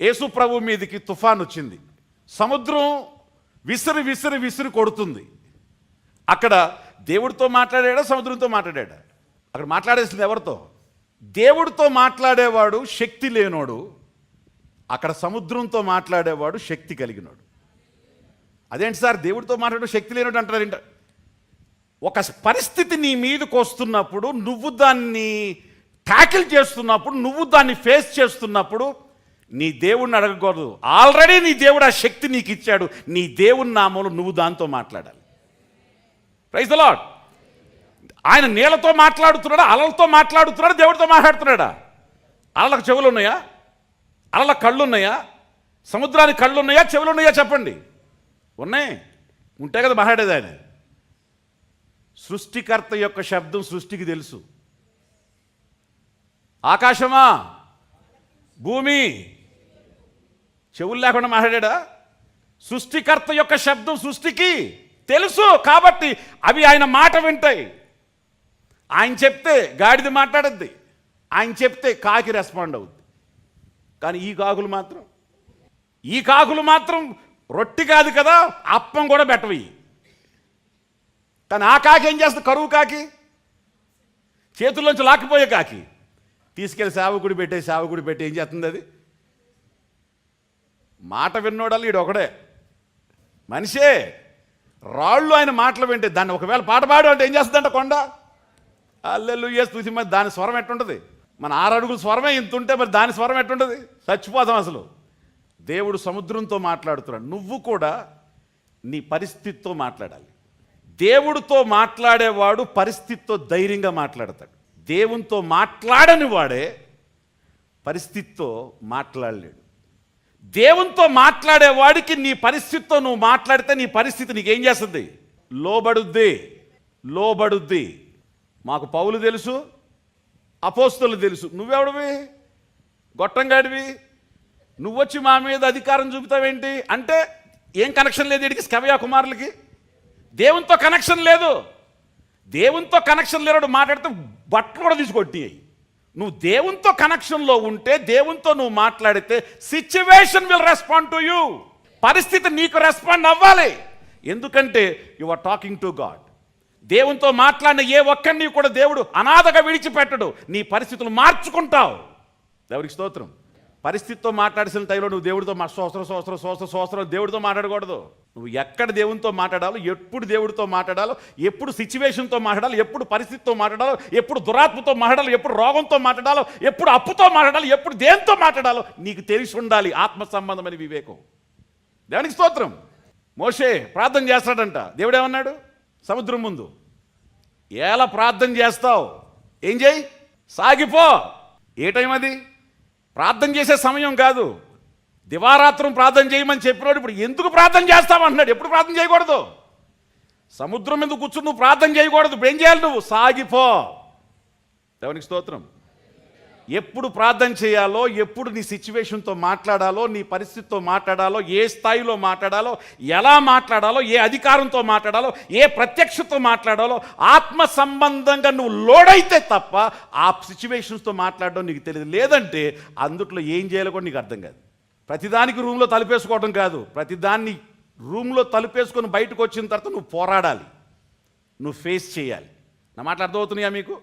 యేసు ప్రభు మీదకి తుఫాన్ వచ్చింది సముద్రం విసిరి విసిరి విసిరి కొడుతుంది. అక్కడ దేవుడితో మాట్లాడా సముద్రంతో మాట్లాడా అక్కడ మాట్లాడేసింది ఎవరితో? దేవుడితో మాట్లాడేవాడు శక్తి లేనోడు. అక్కడ సముద్రంతో మాట్లాడేవాడు శక్తి కలిగినోడు. అదేంటి సార్? దేవుడితో మాట్లాడు శక్తి లేనోడు అంటారు ఏంట? ఒక పరిస్థితి నీ మీదకి వస్తున్నప్పుడు నువ్వు దాన్ని ట్యాకిల్ చేస్తున్నప్పుడు నువ్వు దాన్ని ఫేస్ చేస్తున్నప్పుడు నీ దేవుణ్ణి అడగకూడదు. ఆల్రెడీ నీ దేవుడు ఆ శక్తి నీకు ఇచ్చాడు. నీ దేవుని నామంలో నువ్వు దాంతో మాట్లాడాలి. ప్రైజ్ ద లాడ్ ఆయన నీళ్ళతో మాట్లాడుతున్నాడా? అలలతో మాట్లాడుతున్నాడా? దేవుడితో మాట్లాడుతున్నాడా? అలలకు చెవులు ఉన్నాయా అలల కళ్ళు ఉన్నాయా సముద్రానికి కళ్ళు ఉన్నాయా చెవులు ఉన్నాయా చెప్పండి. ఉన్నాయి. ఉంటే కదా మాట్లాడేది ఆయన. సృష్టికర్త యొక్క శబ్దం సృష్టికి తెలుసు. ఆకాశమా? భూమి? చెవులు లేకుండా మాట్లాడా? సృష్టికర్త యొక్క శబ్దం సృష్టికి తెలుసు కాబట్టి అవి ఆయన మాట వింటాయి. ఆయన చెప్తే గాడిది మాట్లాడద్ది. ఆయన చెప్తే కాకి రెస్పాండ్ అవుద్ది. కానీ ఈ కాకులు మాత్రం ఈ కాకులు మాత్రం రొట్టి కాదు కదా అప్పం కూడా బెటవి కానీ ఆ కాకి ఏం చేస్తుంది? కరువు కాకి? చేతుల్లోంచి లాక్కిపోయే కాకి. తీసుకెళ్ళి సేవకుడి పెట్టే సేవకుడి పెట్టి ఏం చేస్తుంది అది? మాట విన్నోడాలి ఈడు ఒకడే. మనిషే రాళ్ళు ఆయన మాటలు వింటే దాన్ని ఒకవేళ పాట పాడు అంటే ఏం చేస్తుందంట కొండ? అల్లెల్లు చూసి మరి దాని స్వరం ఎట్టుంటుంది? మన ఆరు అడుగుల స్వరమే ఇంత ఉంటే మరి దాని స్వరం ఎట్టుంటుంది? చచ్చిపోతాం అసలు. దేవుడు సముద్రంతో మాట్లాడుతున్నాడు. నువ్వు కూడా నీ పరిస్థితితో మాట్లాడాలి. దేవుడితో మాట్లాడేవాడు పరిస్థితితో ధైర్యంగా మాట్లాడతాడు. దేవునితో మాట్లాడని వాడే పరిస్థితితో మాట్లాడలేడు. దేవునితో మాట్లాడేవాడికి నీ పరిస్థితితో నువ్వు మాట్లాడితే నీ పరిస్థితి నీకేం చేస్తుంది? లోబడుద్ది. లోబడుద్ది. మాకు పౌలు తెలుసు అపోస్తులు తెలుసు. నువ్వెవడివి? గొట్టంగాడివి? నువ్వొచ్చి మా మీద అధికారం చూపుతావేంటి? అంటే ఏం కనెక్షన్ లేదు వీడికి స్కవయ కుమారులకి. దేవునితో కనెక్షన్ లేదు. దేవునితో కనెక్షన్ లేనోడు మాట్లాడితే బట్టలు కూడా తీసుకొట్టి నువ్వు దేవునితో కనెక్షన్లో ఉంటే దేవునితో నువ్వు మాట్లాడితే situation will respond to you పరిస్థితి నీకు రెస్పాండ్ అవ్వాలి. ఎందుకంటే you are talking to God దేవునితో మాట్లాడిన ఏ ఒక్కరిని కూడా దేవుడు అనాథగా విడిచిపెట్టడు. నీ పరిస్థితులు మార్చుకుంటావు. దేవుడికి స్తోత్రం. పరిస్థితితో మాట్లాడిసిన టైంలో నువ్వు దేవుడితో మా సంవత్సరం సంవత్సరం సంవత్సరం సంవత్సరం దేవుడితో మాట్లాడకూడదు. నువ్వు ఎక్కడ దేవునితో మాట్లాడాలో ఎప్పుడు దేవుడితో మాట్లాడాలో ఎప్పుడు సిచ్యువేషన్తో మాట్లాడాలి ఎప్పుడు పరిస్థితితో మాట్లాడాలో ఎప్పుడు దురాత్మతో మాట్లాడాలి ఎప్పుడు రోగంతో మాట్లాడాలో ఎప్పుడు అప్పుతో మాట్లాడాలి ఎప్పుడు దేంతో మాట్లాడాలో నీకు తెలిసి ఉండాలి ఆత్మ సంబంధమైన వివేకం. దేవునికి స్తోత్రం. మోషే ప్రార్థన చేస్తాడంట. దేవుడేమన్నాడు? సముద్రం ముందు. ఎలా ప్రార్థన చేస్తావు? ఏం చేయి? సాగిపో. ఏ టైం అది? ప్రార్థన చేసే సమయం కాదు. దివారాత్రం ప్రార్థన చేయమని చెప్పినోడు ఇప్పుడు ఎందుకు ప్రార్థన చేస్తామంటున్నాడు? ఎప్పుడు ప్రార్థన చేయకూడదు? సముద్రం మీద కూర్చుని నువ్వు ప్రార్థన చేయకూడదు. ఇప్పుడు ఏం చేయాలి నువ్వు? సాగిపో. దేవునికి స్తోత్రం. ఎప్పుడు ప్రార్థన చేయాలో ఎప్పుడు నీ సిచ్యువేషన్తో మాట్లాడాలో నీ పరిస్థితితో మాట్లాడాలో ఏ స్థాయిలో మాట్లాడాలో ఎలా మాట్లాడాలో ఏ అధికారంతో మాట్లాడాలో ఏ ప్రత్యక్షతో మాట్లాడాలో ఆత్మ సంబంధంగా నువ్వు లోడైతే తప్ప ఆ సిచ్యువేషన్స్తో మాట్లాడడం నీకు తెలియదు. లేదంటే అందుట్లో ఏం చేయాలో కూడా నీకు అర్థం కాదు. ప్రతిదానికి రూమ్లో తలుపేసుకోవడం కాదు. ప్రతిదాన్ని రూమ్లో తలుపేసుకొని బయటకు వచ్చిన తర్వాత నువ్వు పోరాడాలి. నువ్వు ఫేస్ చేయాలి. నా మాట అర్థమవుతున్నాయా మీకు?